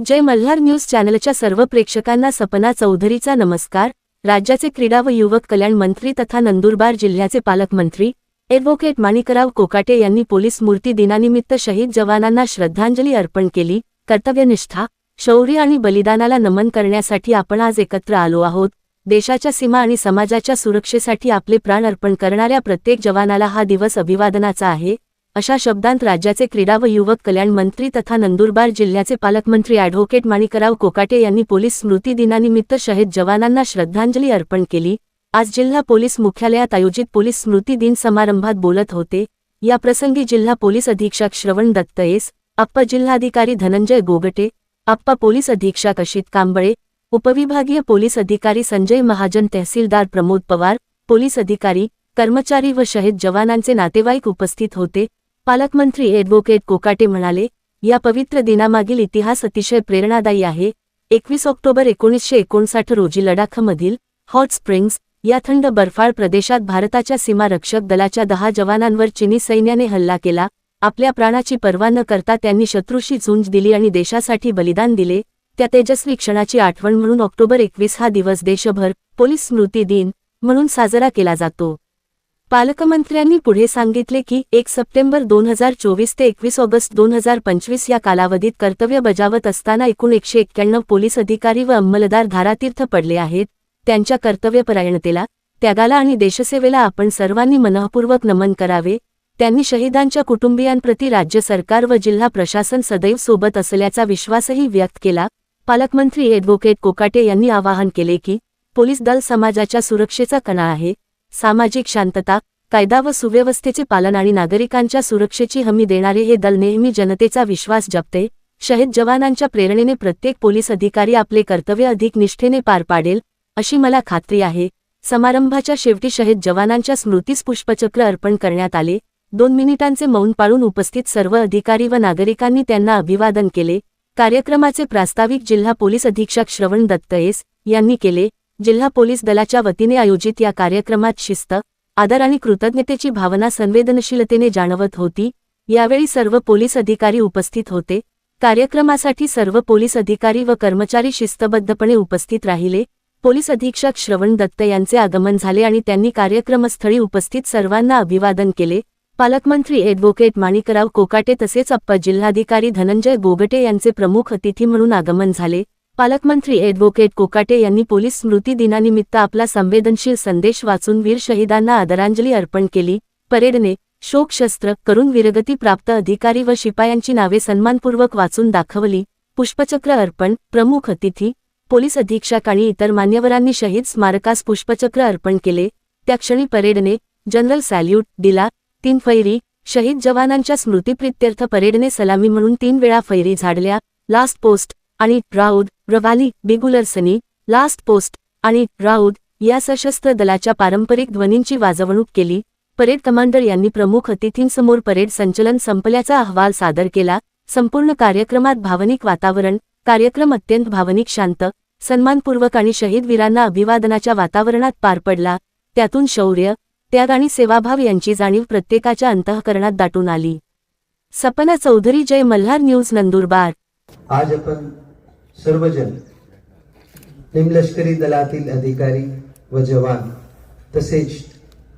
जय Malhar news चॅनलच्या सर्व प्रेक्षकांना सपना चौधरीचा नमस्कार. राज्याचे क्रीडा व युवक कल्याण मंत्री तथा नंदुरबार जिल्ह्याचे पालकमंत्री ॲडव्होकेट माणिकराव कोकाटे यांनी पोलीस मूर्ती दिनानिमित्त शहीद जवानांना श्रद्धांजली अर्पण केली. कर्तव्यनिष्ठा शौर्य आणि बलिदानाला नमन करण्यासाठी आपण आज एकत्र आलो आहोत. देशाच्या सीमा आणि समाजाच्या सुरक्षेसाठी आपले प्राण अर्पण करणाऱ्या प्रत्येक जवानाला हा दिवस अभिवादनाचा आहे. अशा शब्दांत राज्याचे क्रीडा व युवक कल्याण मंत्री तथा नंदुरबार जिल्ह्याचे पालकमंत्री ॲडव्होकेट माणिकराव कोकाटे यांनी पोलीस स्मृती दिनानिमित्त शहीद जवानांना श्रद्धांजली अर्पण केली. आज जिल्हा पोलीस मुख्यालयात आयोजित पोलीस स्मृती दिन समारंभात बोलत होते. या प्रसंगी जिल्हा पोलीस अधीक्षक श्रवण दत्तयेस अप्पा जिल्हाधिकारी धनंजय गोगटे अप्पा पोलीस अधीक्षक अशित कांबळे उपविभागीय पोलीस अधिकारी संजय महाजन तहसीलदार प्रमोद पवार पोलीस अधिकारी कर्मचारी व शहीद जवानांचे नातेवाईक उपस्थित होते. पालकमंत्री ॲडव्होकेट कोकाटे म्हणाले या पवित्र दिनामागील इतिहास अतिशय प्रेरणादायी आहे. एकवीस ऑक्टोबर एकोणीसशे एकोणसाठ रोजी लडाखमधील हॉट स्प्रिंग्स या थंड बर्फाळ प्रदेशात भारताच्या सीमा रक्षक दलाच्या दहा जवानांवर चिनी सैन्याने हल्ला केला. आपल्या प्राणाची पर्वा न करता त्यांनी शत्रूशी झुंज दिली आणि देशासाठी बलिदान दिले. त्या तेजस्वी क्षणाची आठवण म्हणून ऑक्टोबर एकवीस हा दिवस देशभर पोलीस स्मृती दिन म्हणून साजरा केला जातो. पालकमंत्र्यांनी पुढे सांगितले की एक सप्टेंबर दोन हजार चोवीस ते एकवीस ऑगस्ट दोन हजार पंचवीस या कालावधीत कर्तव्य बजावत असताना एकूण एकशे एक्क्याण्णव पोलीस अधिकारी व अंमलदार धारातीर्थ पडले आहेत. त्यांच्या कर्तव्यपरायणतेला त्यागाला आणि देशसेवेला आपण सर्वांनी मनःपूर्वक नमन करावे. त्यांनी शहीदांच्या कुटुंबियांप्रती राज्य सरकार व जिल्हा प्रशासन सदैव सोबत असल्याचा विश्वासही व्यक्त केला. पालकमंत्री ॲडव्होकेट कोकाटे यांनी आवाहन केले की पोलीस दल समाजाच्या सुरक्षेचा कणा आहे. सामाजिक शांतता कायदा व सुव्यवस्थेचे पालन आणि नागरिकांच्या सुरक्षेची हमी देणारे हे दल नेहमी जनतेचा विश्वास जपते शहीद जवानांच्या प्रेरणेने प्रत्येक पोलीस अधिकारी आपले कर्तव्य अधिक निष्ठेने पार पाडेल अशी मला खात्री आहे. समारंभाच्या शेवटी शहीद जवानांच्या स्मृतीस पुष्पचक्र अर्पण करण्यात आले. दोन मिनिटांचे मौन पाळून उपस्थित सर्व अधिकारी व नागरिकांनी त्यांना अभिवादन केले. कार्यक्रमाचे प्रास्ताविक जिल्हा पोलीस अधीक्षक श्रवण दत्तयेस यांनी केले. जिल्हा पोलीस दलाच्या वतीने आयोजित या कार्यक्रमात शिस्त आदर आणि कृतज्ञतेची भावना संवेदनशीलतेने जाणवत होती. यावेळी सर्व पोलीस अधिकारी उपस्थित होते. कार्यक्रमासाठी सर्व पोलीस अधिकारी व कर्मचारी शिस्तबद्धपणे उपस्थित राहिले. पोलीस अधीक्षक श्रवण दत्त यांचे आगमन झाले आणि त्यांनी कार्यक्रमस्थळी उपस्थित सर्वांना अभिवादन केले. पालकमंत्री ॲडव्होकेट माणिकराव कोकाटे तसेच अप्पा जिल्हाधिकारी धनंजय गोगटे यांचे प्रमुख अतिथी म्हणून आगमन झाले. पालकमंत्री ॲडव्होकेट कोकाटे यांनी पोलीस स्मृती दिनानिमित्त आपला संवेदनशील संदेश वाचून वीर शहीदांना आदरांजली अर्पण केली. परेडने शोकशस्त्र करून वीरगती प्राप्त अधिकारी व शिपायांची नावे सन्मानपूर्वक वाचून दाखवली. पुष्पचक्र अर्पण प्रमुख अतिथी पोलीस अधीक्षक आणि इतर मान्यवरांनी शहीद स्मारकास पुष्पचक्र अर्पण केले. त्या क्षणी परेडने जनरल सॅल्यूट दिला. तीन फैरी शहीद जवानांच्या स्मृतीप्रित्यर्थ परेडने सलामी म्हणून तीन वेळा फैरी झाडल्या. लास्ट पोस्ट आणि राऊद रवाली बिगुलरसनी लास्ट पोस्ट आणि राऊद या सशस्त्र दलाच्या पारंपरिक ध्वनींची वाजवणूक केली. परेड कमांडर यांनी प्रमुख अतिथींसमोर परेड संचलन संपल्याचा अहवाल सादर केला. संपूर्ण कार्यक्रमात भावनिक वातावरण कार्यक्रम अत्यंत भावनिक शांत सन्मानपूर्वक आणि शहीद वीरांना अभिवादनाच्या वातावरणात पार पडला. त्यातून शौर्य त्याग आणि सेवाभाव यांची जाणीव प्रत्येकाच्या अंतःकरणात दाटून आली. सपना चौधरी जय मल्हार न्यूज नंदुरबार. आज आपण सर्वजण. निमलष्करी दलातील अधिकारी व जवान तसेच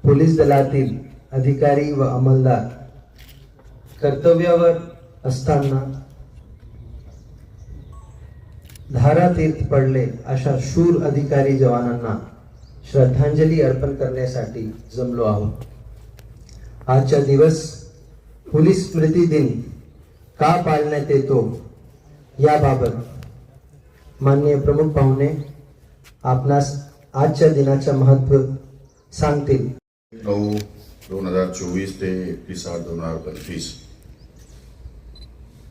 पोलीस दलातील अधिकारी व अंमलदार. कर्तव्यावर असताना धारातीर्थ पडले अशा शूर अधिकारी जवानांना श्रद्धांजली अर्पण करण्यासाठी जमलो आहोत. आजचा दिवस पोलीस स्मृती दिन का पाळण्यात येतो याबाबत माननीय प्रमुख पाहुणे आपणास आजच्या दिनाचं महत्त्व सांगतील. नऊ दोन हजार चोवीस ते एकतीस आठ दोन हजार पंचवीस.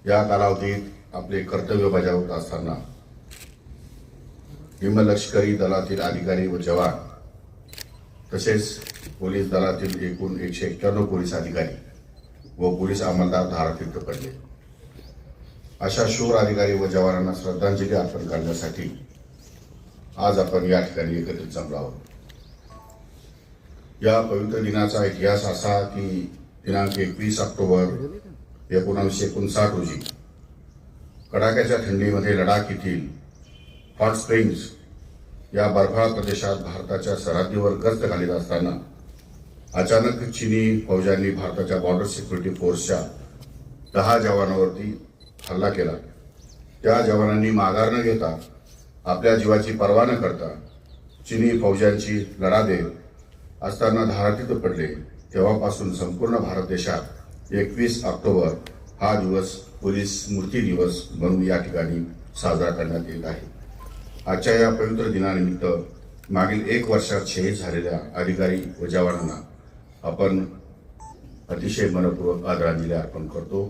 या कालावधीत आपले कर्तव्य बजावत असताना निमलष्करी दलातील अधिकारी व जवान तसेच पोलीस दलातील एकूण एकशे एक्क्याण्णव पोलीस अधिकारी व पोलीस अंमलदार धारातीर्थ पडले. अशा शूर अधिकारी व जवानांना श्रद्धांजली अर्पण करण्यासाठी आज आपण या ठिकाणी एकत्रित जमलो आहोत. या पवित्र दिनाचा इतिहास असा की दिनांक एकवीस ऑक्टोबर एकोणावीसशे एकोणसाठ रोजी कडाक्याच्या थंडीमध्ये लडाख येथील हॉट स्प्रिंग्स या बर्फाळ प्रदेशात भारताच्या सरहद्दीवर गस्त घालीत असताना अचानक चिनी फौजांनी भारताच्या बॉर्डर सिक्युरिटी फोर्सच्या दहा जवानांवरती हल्ला केला. त्या जवानांनी माघार न घेता आपल्या जीवाची पर्वा न करता चिनी फौजांची लढा देत असताना धारातीत पडले. तेव्हापासून संपूर्ण भारत देशात एकवीस ऑक्टोबर हा दिवस पोलीस स्मृती दिवस म्हणून या ठिकाणी साजरा करण्यात येत आहे. आजच्या या पवित्र दिनानिमित्त मागील एक वर्षात शहीद झालेल्या अधिकारी व जवानांना आपण अतिशय मनपूर्वक आदरांजली अर्पण करतो.